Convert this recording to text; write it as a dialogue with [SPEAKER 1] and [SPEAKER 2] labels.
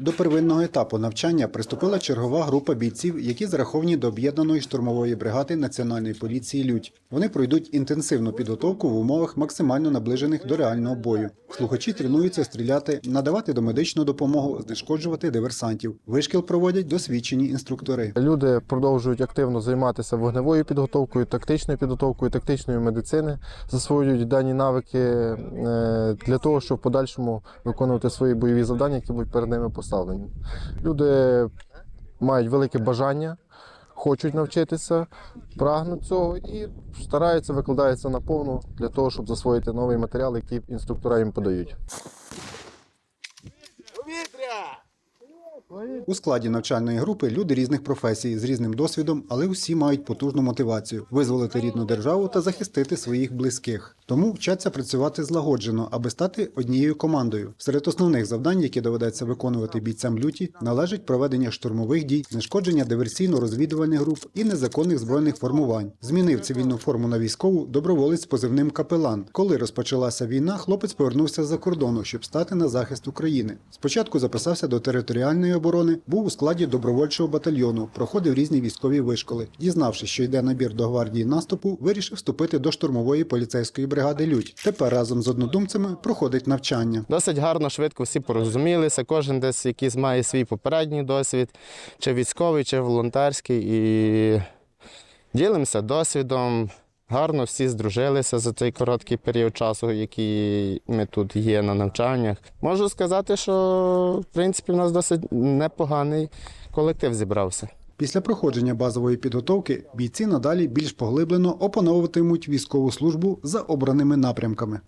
[SPEAKER 1] До первинного етапу навчання приступила чергова група бійців, які зараховані до об'єднаної штурмової бригади Національної поліції Людь. Вони пройдуть інтенсивну підготовку в умовах максимально наближених до реального бою. Слухачі тренуються стріляти, надавати домедичну допомогу, знешкоджувати диверсантів. Вишкіл проводять досвідчені інструктори.
[SPEAKER 2] Люди продовжують активно займатися вогневою підготовкою, тактичною підготовкою, тактичної медицини, засвоюють дані навики е, для того, щоб в подальшому виконувати свої бойові завдання, які будуть перед ними поставлені. Люди мають велике бажання, хочуть навчитися, прагнуть цього і стараються, викладаються на повну для того, щоб засвоїти новий матеріал, який інструктора їм подають.
[SPEAKER 1] У складі навчальної групи люди різних професій з різним досвідом, але усі мають потужну мотивацію визволити рідну державу та захистити своїх близьких. Тому вчаться працювати злагоджено, аби стати однією командою. Серед основних завдань, які доведеться виконувати бійцям люті, належить проведення штурмових дій, знешкодження диверсійно-розвідувальних груп і незаконних збройних формувань. Змінив цивільну форму на військову доброволець з позивним капелан. Коли розпочалася війна, хлопець повернувся з-за кордону, щоб стати на захист України. Спочатку записався до територіальної оборони, був у складі добровольчого батальйону, проходив різні військові вишколи. Дізнавшись, що йде набір до гвардії наступу, вирішив вступити до штурмової поліцейської бригади Людь. Тепер разом з однодумцями проходить навчання.
[SPEAKER 3] Досить гарно, швидко всі порозумілися. Кожен десь якийсь має свій попередній досвід, чи військовий, чи волонтерський. І ділимося досвідом. Гарно всі здружилися за цей короткий період часу, який ми тут є на навчаннях. Можу сказати, що в принципі в нас досить непоганий колектив зібрався.
[SPEAKER 1] Після проходження базової підготовки бійці надалі більш поглиблено опановуватимуть військову службу за обраними напрямками.